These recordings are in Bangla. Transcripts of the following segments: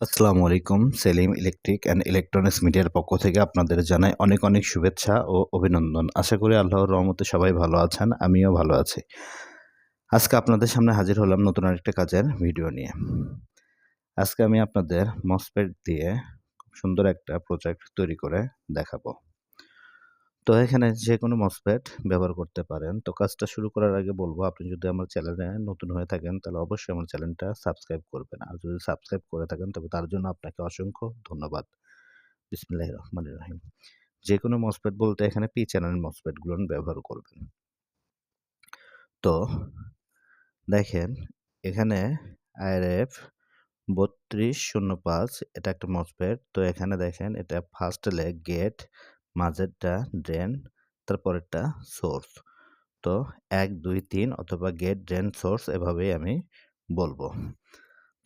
আসসালামু আলাইকুম, সেলিম ইলেকট্রিক অ্যান্ড ইলেকট্রনিক্স মিডিয়ার পক্ষ থেকে আপনাদের জানাই অনেক অনেক শুভেচ্ছা ও অভিনন্দন। আশা করি আল্লাহর রহমতে সবাই ভালো আছেন, আমিও ভালো আছি। আজকে আপনাদের সামনে হাজির হলাম নতুন আরেকটা কাজের ভিডিও নিয়ে। আজকে আমি আপনাদের মসপেট দিয়ে সুন্দর একটা প্রজেক্ট তৈরি করে দেখাবো। তো এখানে যে কোনো মসপেট ব্যবহার করতে পারেন। তো কাজটা শুরু করার আগে বলব, আপনি যদি আমার চ্যানেলে নতুন হয়ে থাকেন, তাহলে অবশ্যই আমার চ্যানেলটা সাবস্ক্রাইব করবেন। আর যদি সাবস্ক্রাইব করে থাকেন, তবে তার জন্য আপনাকে অসংখ্য ধন্যবাদ। বিসমিল্লাহ রহমান রহিম। যে কোনো মসপেট বলতে এখানে পি চ্যানেল মসপেটগুলো ব্যবহার করবেন। তো দেখেন, এখানে আইআরএফ বত্রিশ শূন্য পাঁচ, এটা একটা মসপেট তো এখানে দেখেন, এটা ফার্স্ট লেগ গেট মাঝেরটা ড্রেন তারপরেরটা সোর্স তো এক, দুই, তিন অথবা গেট ড্রেন সোর্স এভাবেই আমি বলব।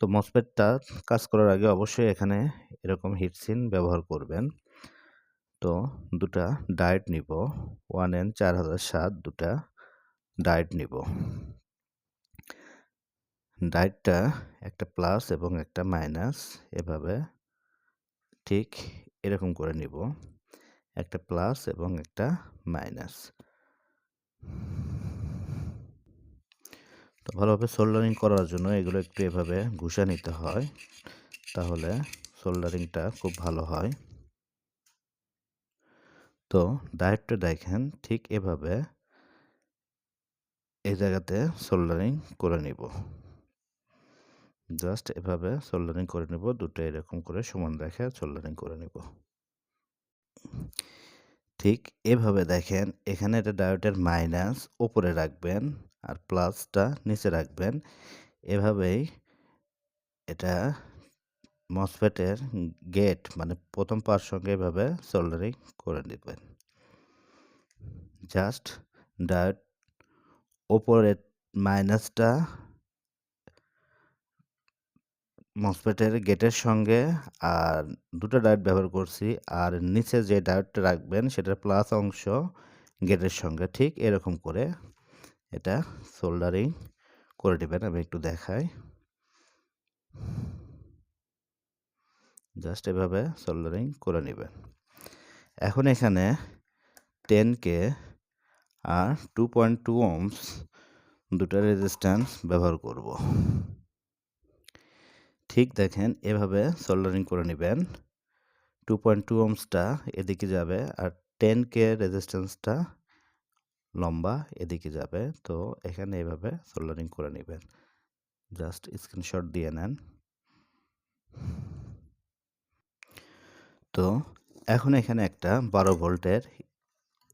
তো মসপেটটা কাজ করার আগে অবশ্যই এখানে এরকম হিটসিন ব্যবহার করবেন। তো দুটা ডায়েট নিব ওয়ান এন চার হাজার সাত দুটা ডায়েট নিব। ডায়েটটা একটা প্লাস এবং একটা মাইনাস এভাবে ঠিক এরকম করে নিব। একটা প্লাস এবং একটা মাইনাস তো ভালোভাবে সোল্ডারিং করার জন্য এগুলো একটু এভাবে ঘুষা নিতে হয়, তাহলে সোল্ডারিংটা খুব ভালো হয়। তো ডায়েটটা দেখেন, ঠিক এভাবে এই জায়গাতে সোল্ডারিং করে নিব। জাস্ট এভাবে সোল্ডারিং করে নেব, দুটো এরকম করে সমান রেখে সোল্ডারিং করে নেব। ঠিক এভাবে দেখেন, এখানে এটা ডায়োডের মাইনাস ওপরে রাখবেন আর প্লাসটা নিচে রাখবেন। এভাবেই এটা মসফেটের গেট মানে প্রথম পার সঙ্গে এভাবে সোল্ডারিং করে নেবেন। জাস্ট ডায়োড ওপরের মাইনাসটা মসফেটের গেটের সঙ্গে আর দুটো ডায়োড ব্যবহার করছি। আর নিচে যে ডায়োডটা রাখবেন সেটার প্লাস অংশ গেটের সঙ্গে। ঠিক এরকম করে এটা সোল্ডারিং করে দেবেন আমি একটু দেখাই। জাস্ট এভাবে সোল্ডারিং করে নেবেন। এখন এখানে টেনকে আর টু পয়েন্ট টু ওমস দুটো রেজিস্ট্যান্স ব্যবহার করব। ঠিক দেখেন, এভাবে সোল্ডারিং করে নেবেন। টু পয়েন্ট টু ওমসটা এদিকে যাবে আর টেন কে রেজিস্ট্যান্সটা লম্বা এদিকে যাবে। তো এখানে এভাবে সোল্ডারিং করে নেবেন। জাস্ট স্ক্রিনশট দিয়ে নেন। তো এখন এখানে একটা বারো ভোল্টের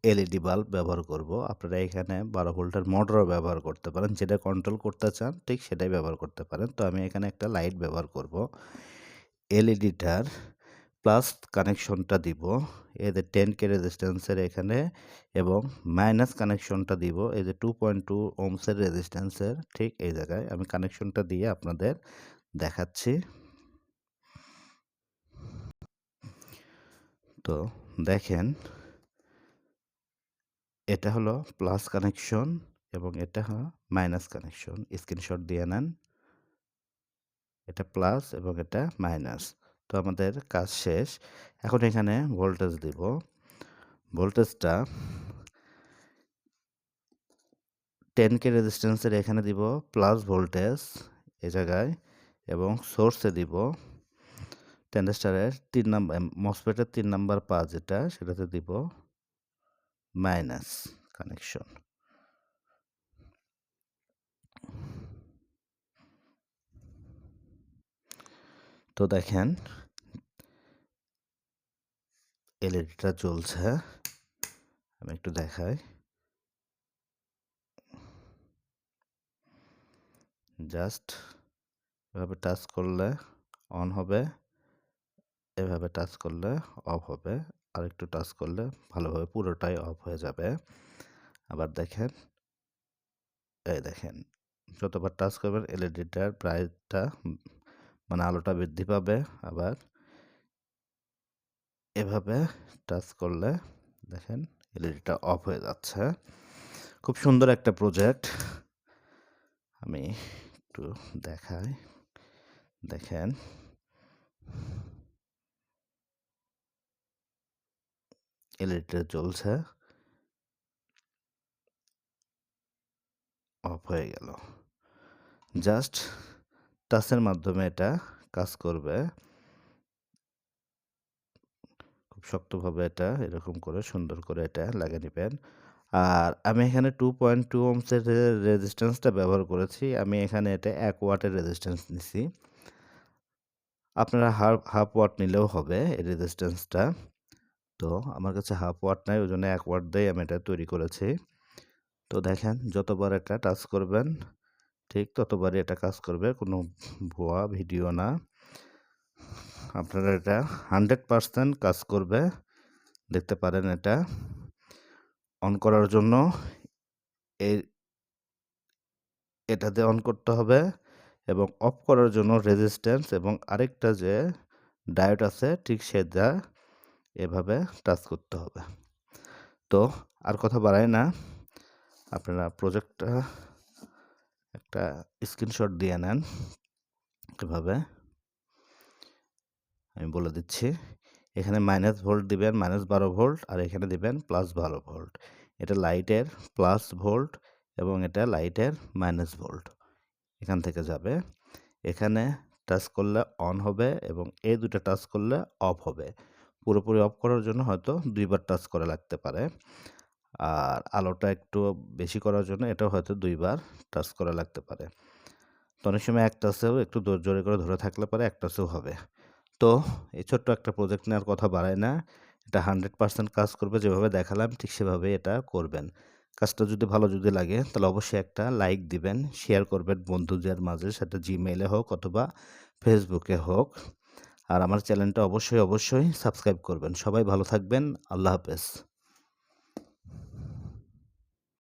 এলইডি বাল্ব ব্যবহার করব। আপনারা এখানে বারো ভোল্টের মোটরও ব্যবহার করতে পারেন। যেটা কন্ট্রোল করতে চান, ঠিক সেটাই ব্যবহার করতে পারেন। তো আমি এখানে একটা লাইট ব্যবহার করব। এলইডিটার প্লাস কানেকশনটা দিব। যে টেন কে রেজিস্ট্যান্সের এখানে এবং মাইনাস কানেকশনটা দিব। এই যে টু পয়েন্ট টু ওমসের রেজিস্ট্যান্সের ঠিক এই জায়গায় আমি কানেকশনটা দিয়ে আপনাদের দেখাচ্ছি। তো দেখেন এটা হলো প্লাস কানেকশন এবং এটা হলো মাইনাস কানেকশন স্ক্রিনশট দিয়ে নেন। এটা প্লাস এবং এটা মাইনাস তো আমাদের কাজ শেষ। এখন এখানে ভোল্টেজ দিব। ভোল্টেজটা টেন কে রেজিস্ট্যান্সের এখানে দিব প্লাস ভোল্টেজ এ জায়গায় এবং সোর্সে দিব। টেন্ডেস্টারের তিন নাম্বার মসপেটের তিন নাম্বার পা যেটা, সেটাতে দিব। Minus connection. তো দেখেন, এলইডিটা জ্বলছে। আমি একটু দেখাই। জাস্ট এভাবে টাচ করলে অন হবে, এভাবে টাচ করলে অফ হবে। আর একটু টাচ করলে ভালোভাবে পুরোটাই অফ হয়ে যাবে। আবার দেখেন, এই দেখেন, যতবার টাচ করবেন এলইডিটার প্রাইসটা মানে আলোটা বৃদ্ধি পাবে। আবার এভাবে টাচ করলে দেখেন এলইডিটা অফ হয়ে যাচ্ছে। খুব সুন্দর একটা প্রজেক্ট আমি একটু দেখাই। দেখেন এলইডিটা জ্বলছে। অফ হয়ে গেল। জাস্ট টাচের মাধ্যমে এটা কাজ করবে। খুব শক্তভাবে এটা এরকম করে সুন্দর করে এটা লাগিয়ে নেবেন। আর আমি এখানে টু পয়েন্ট টু ওমসের রেজিস্ট্যান্সটা ব্যবহার করেছি। আমি এখানে এটা এক ওয়াটের রেজিস্ট্যান্স নিছি। আপনারা হাফ হাফ ওয়াট নিলেও হবে এই রেজিস্ট্যান্সটা তো আমার কাছে হাফ ওয়াট নাই ওই জন্য এক ওয়াট দিয়ে আমি এটা তৈরি করেছি। তো দেখেন, যতবার এটা টাচ করবেন, ঠিক ততবারই এটা কাজ করবে, কোনো ভুয়া ভিডিও না। আপনারা এটা হান্ড্রেড পারসেন্ট কাজ করবে, দেখতে পারেন এটা। অন করার জন্য এই এটাতে অন করতে হবে এবং অফ করার জন্য রেজিস্ট্যান্স এবং আরেকটা যে ডায়োড আছে, ঠিক সেটা এভাবে টাচ করতে হবে। তো আর কথা বাড়াই না। আপনারা প্রজেক্টটা একটা স্ক্রিনশট দিয়ে নেন এভাবে। আমি বলে দিচ্ছি, এখানে মাইনাস ভোল্ট দিবেন মাইনাস বারো ভোল্ট আর এখানে দিবেন প্লাস বারো ভোল্ট এটা লাইটের প্লাস ভোল্ট এবং এটা লাইটের মাইনাস ভোল্ট এখান থেকে যাবে। এখানে টাচ করলে অন হবে এবং এই দুটো টাচ করলে অফ হবে। পুরোপুরি অফ করার জন্য হয়তো দুইবার টাচ করা লাগতে পারে। আর আলোটা একটু বেশি করার জন্য এটাও হয়তো দুইবার টাচ করা লাগতে পারে। তো অনেক সময় এক টাচেও একটু জোরে করে ধরে থাকলে পারে এক টাচেও হবে। তো এই ছোট্ট একটা প্রজেক্ট নেওয়ার কথা বাড়ায় না। এটা হান্ড্রেড পার্সেন্ট কাজ করবে, যেভাবে দেখালাম ঠিক সেভাবে এটা করবেন। কাজটা যদি ভালো যদি লাগে, তাহলে অবশ্যই একটা লাইক দিবেন শেয়ার করবেন বন্ধুদের মাঝে, সেটা জিমেইলে হোক অথবা ফেসবুকে হোক। আর আমার চ্যানেলটা অবশ্যই অবশ্যই সাবস্ক্রাইব করবেন। সবাই ভালো থাকবেন। আল্লাহ হাফেজ।